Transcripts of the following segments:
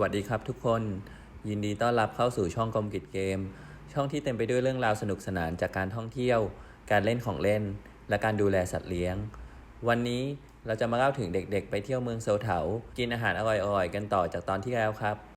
วัสดีครับทุกคน ยินดีต้อนรับเข้าสู่ช่องกรมกิจเกม ช่องที่เต็มไปด้วยเรื่องราวสนุกสนานจากการท่องเที่ยว การเล่นของเล่น และการดูแลสัตว์เลี้ยง วันนี้เราจะมาเล่าถึงเด็กๆ ไปเที่ยวเมืองโซเถากินอาหารอร่อยๆกันต่อจากตอนที่แล้วครับ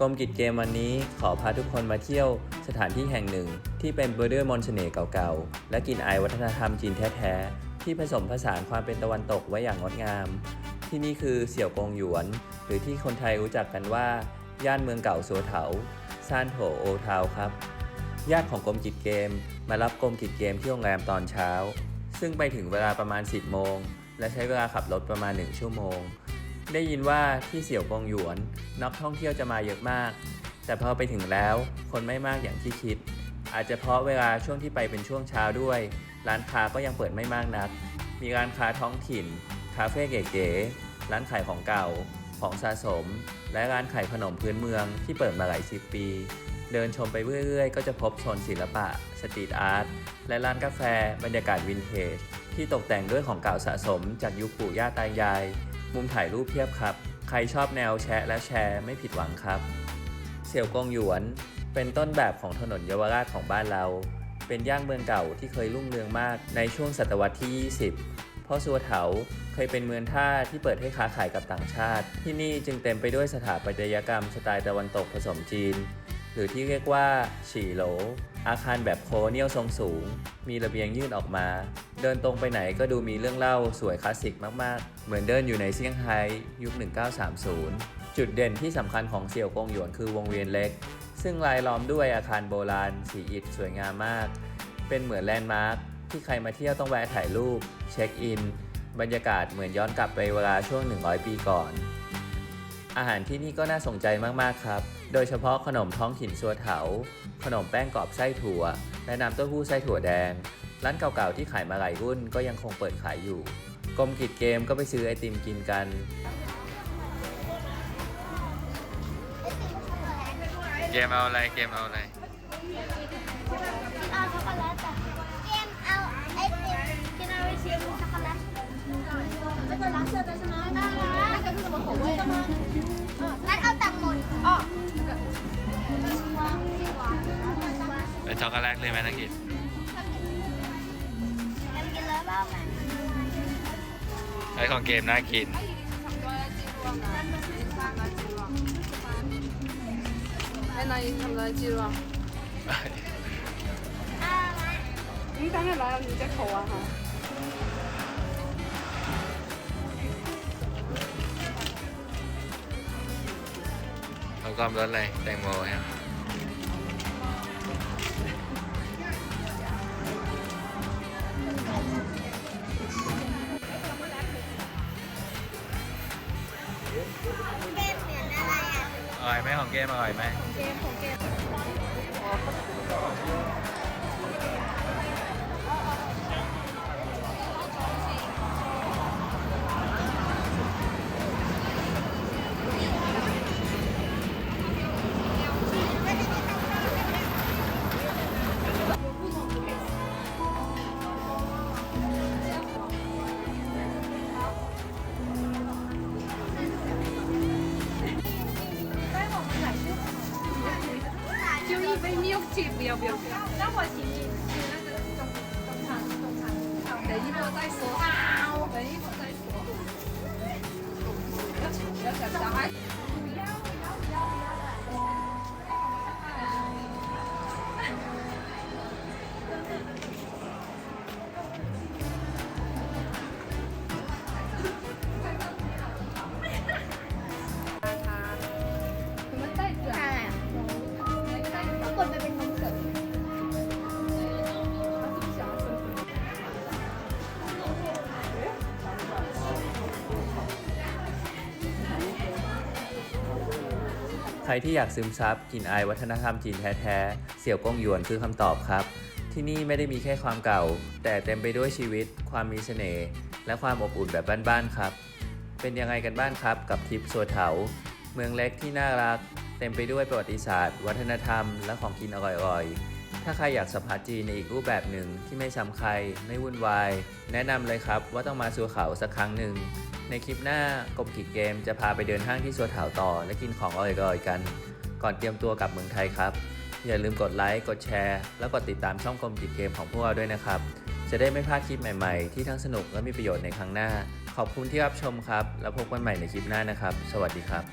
กรมกิจเกมวันนี้ขอพาทุกคนมาเที่ยวสถานที่แห่งหนึ่ง ที่เป็นเบอร์เดอร์มอนเสน่ห์เก่าๆ และกลิ่นอายวัฒนธรรมจีนแท้ๆ ที่ผสมผสานความเป็นตะวันตกไว้อย่างงดงาม ที่นี่คือเสี่ยวกงหยวน หรือที่คนไทยรู้จักกันว่า ย่านเมืองเก่าสัวเถาซานโถโอทาวครับ ญาติของกรมกิจเกม มารับกรมกิจเกมที่โรงแรมตอนเช้า ซึ่งไปถึงเวลาประมาณ 10 โมง และใช้เวลาขับรถประมาณ 1 ชั่วโมง ได้ยินว่าที่เสี่ยวกงหยวน นักท่องเที่ยวจะมาเยอะมาก แต่พอไปถึงแล้วคนไม่มากอย่างที่คิด อาจจะเพราะเวลาช่วงที่ไปเป็นช่วงเช้าด้วย ร้านค้าก็ยังเปิดไม่มากนัก มีร้านค้าท้องถิ่น คาเฟ่เก๋ๆร้านขายของเก่า ของสะสม และร้านขายขนมพื้นเมืองที่เปิดมาหลายสิบปี เดินชมไปเรื่อยๆ ก็จะพบโซนศิลปะ สตรีทอาร์ต และร้านกาแฟ บรรยากาศวินเทจที่ตกแต่งด้วยของเก่าสะสมจากยุคปู่ย่าตายาย มุมถ่ายรูปเพียบครับ ใครชอบแนวแชะและแชร์ไม่ผิดหวังครับ เสี่ยวกงหยวนเป็นต้นแบบของถนนเยาวราชของบ้านเรา เป็นย่างเมืองเก่าที่เคยรุ่งเรืองมากในช่วงศตวรรษที่ 20 เพราะสัวเถาเคยเป็นเมืองท่าที่เปิดให้ค้าขายกับต่างชาติ ที่นี่จึงเต็มไปด้วยสถาปัตยกรรมสไตล์ตะวันตกผสมจีน รือที่เรียกว่าฉี่โหล อาคารแบบโคเนียลทรงสูง มีระเบียงยื่นออกมา เดินตรงไปไหนก็ดูมีเรื่องเล่าสวยคลาสสิกมากๆ เหมือนเดินอยู่ในเซี่ยงไฮ้ยุค 1930 จุดเด่นที่สำคัญของเสี่ยวกงหยวนคือวงเวียนเล็ก ซึ่งรายล้อมด้วยอาคารโบราณ สีอิฐสวยงามมาก เป็นเหมือนแลนด์มาร์คที่ใครมาเที่ยวต้องแวะถ่ายรูป เช็คอิน บรรยากาศเหมือนย้อนกลับไปเวลาช่วง 100 ปีก่อน อาหารที่นี่ก็น่าสนใจมากๆครับ โดยเฉพาะขนมท้องถิ่นซัวเถา ขนมแป้งกรอบไส้ถั่ว และน้ำเต้าหู้ไส้ถั่วแดง ร้านเก่าๆที่ขายมาหลายรุ่นก็ยังคงเปิดขายอยู่กรมกิจเกมก็ไปซื้อไอติมกินกัน เกมเอาอะไรเกมเอาอะไรกินเอาช็อกโกแลตแต่เกมเอาไอติมกินเอาไอติมช็อกโกแลตช็อกโกแลตเอแต่ชนะได้ เป็นช็อกโกแลตเลยไหมนักกิจ งั้นกินแล้วบ้างไหม ไอของเกมน่ากิน 喺哪里ทำอะไรจีรอ เอาไหม 咁梗系攞有五只图啊吓！ ของกอมรสอะไรแตงโมฮะ เกมเหมือนอะไรอะอร่อยไหมของเกมอร่อยไหมเกมของเกม 要不要不要。那我请你吃那个中中餐中餐，等一会儿再说。等一会儿再说。不要抢，不要抢，小孩。 รที่อยากซึมซับกลิ่นอายวัฒนธรรมจีนแท้ๆ เสี่ยวกงหยวนคือคำตอบครับ ที่นี่ไม่ได้มีแค่ความเก่า แต่เต็มไปด้วยชีวิต ความมีเสน่ห์และความอบอุ่นแบบบ้านๆครับ เป็นยังไงกันบ้างครับ กับทริปสัวเถา เมืองเล็กที่น่ารัก เต็มไปด้วยประวัติศาสตร์ วัฒนธรรม และของกินอร่อยๆ ถ้าใครอยากสัมผัสจีนในอีกรูปแบบหนึ่งที่ไม่ซ้ำใครไม่วุ่นวาย แนะนำเลยครับว่าต้องมาสัวเขาสักครั้งหนึ่ง ในคลิปหน้ากรมกิจเกมจะพาไปเดินห้างที่สัวเถาต่อ และกินของอร่อยๆกัน ก่อนเตรียมตัวกลับเมืองไทยครับ อย่าลืมกดไลค์กดแชร์ แล้วกดติดตามช่องกรมกิจเกมของพวกเราด้วยนะครับ จะได้ไม่พลาดคลิปใหม่ๆ ที่ทั้งสนุกและมีประโยชน์ในครั้งหน้า ขอบคุณที่รับชมครับ แล้วพบกันใหม่ในคลิปหน้านะครับ สวัสดีครับ